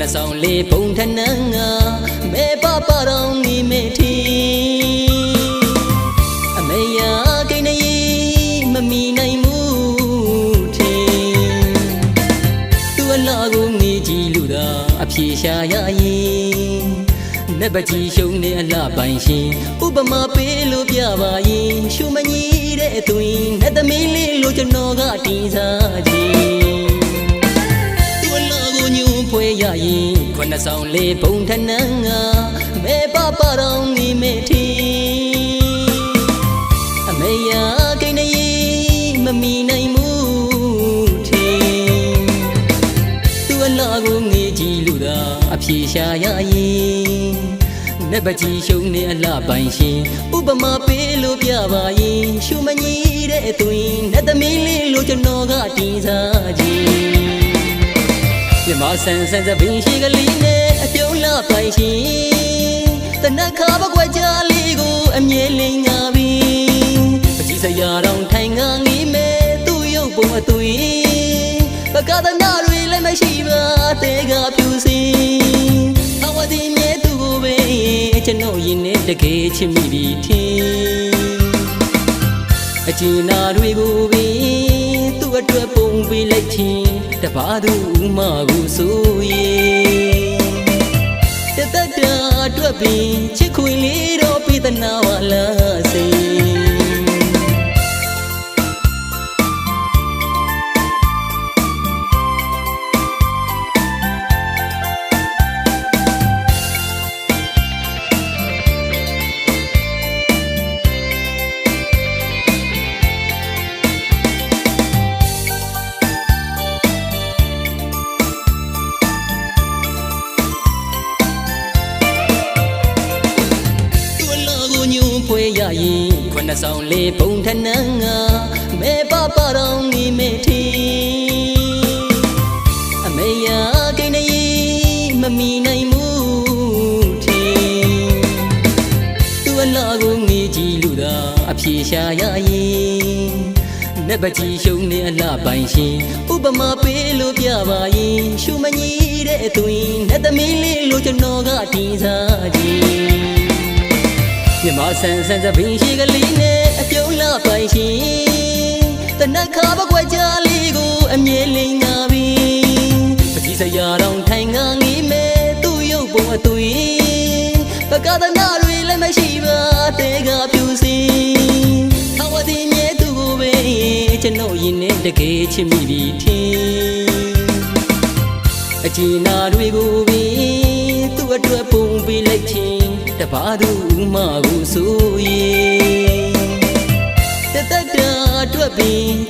နှဆောင်လေးပုံထနန်းငါမေပပတော်နေမေထီအမေယာကိနေမမီနိုင်မှုထင်သူအလားကိုငေးကြည့်လူသာအပြေရှာရရင်နက်ပကြီးရှုံနေအလှပိုင်ရှင်ဥပမာပေးလို့ပြပါရင်ရှုမကြီးတဲ့သွင်းနဲ့သမီးလေးလို့ကျွန်တော်ကတင်စားခြင်း န်းဆောင်လေးပုံထနန်းငါမေပပတော်နေမေထီအမေယာကိနေမမီနိုင်မှုထင်သူအလာကိုငေးကြည့်လူသာအပြေရှာရရင်နက်ပကြီးရှုံနေအလှပိုင်ရှင်ဥပမာပေးလို့ပြပါရင်ရှုမကြီးတဲ့သွင်းနဲ့သမီးလေးလို့ကျွန်တော်ကတင်စားခြင်း မြမဆန်ဆန်သပင်ရှိကလေးနဲ့အပြုံးလာပိုင်ရှင်တနက်ခါပကွက်ကြလေးကိုအမြဲလင်းငါပြီပကြီးစရာတော်ထိုင်ငါငီးမဲသူ့ရုပ်ပုံအသွေးပကဒနာတွေလည်းမရှိပါတဲကပြူစင်အဝတိမြဲသူကိုပဲကျွန်တော်ရင်နဲ့တကယ်ချစ်မိပြီထင်အကျဉ်းနာတွေကိုပင်သူ့ အတွက်ပုံပေးလိုက်ခြင်းတပါးသူမကူဆိုရင်တသက်တာအတွက်ပင်ချစ်ခွင်လေးတော့ပြည်တနာဝလာစေ ရရင်ခွန်းဆောင်လေးပုံထနန်းငါမေပပတော်နေမေထီအမေယာကိနေမမီနိုင်မှုထင်သူအလာကိုငေးကြည့်လူသာအပြေရှာရရင်နက်ပကြီးရှုံနေအလှပိုင်ရှင်ဥပမာပေးလို့ပြပါရင်ရှုမကြီးတဲ့သွင်းနဲ့သမီးလေးလို့ကျွန်တော်ကတင်စားခြင်း မြမဆန်ဆန်သပင်ရှိကလေးနဲ့အပြုံးလာပိုင်ရှင်တနက်ခါပကွက်ကြလေးကိုအမြဲလင်းငါပြီပကြီးစရာတော်ထိုင်ငါငီးမဲသူ့ရုပ်ပုံအသွေးပကဒနာတွေလည်းမရှိပါတဲကပြူစင်အဝတိမြဲသူကိုပဲကျွန်တော်ရင်နဲ့တကယ်ချစ်မိပြီထင်အကျဉ်းနာတွေကိုပင်သူ့အတွက်ပုံပေးလိုက်ခြင်းတပါးသူမ bin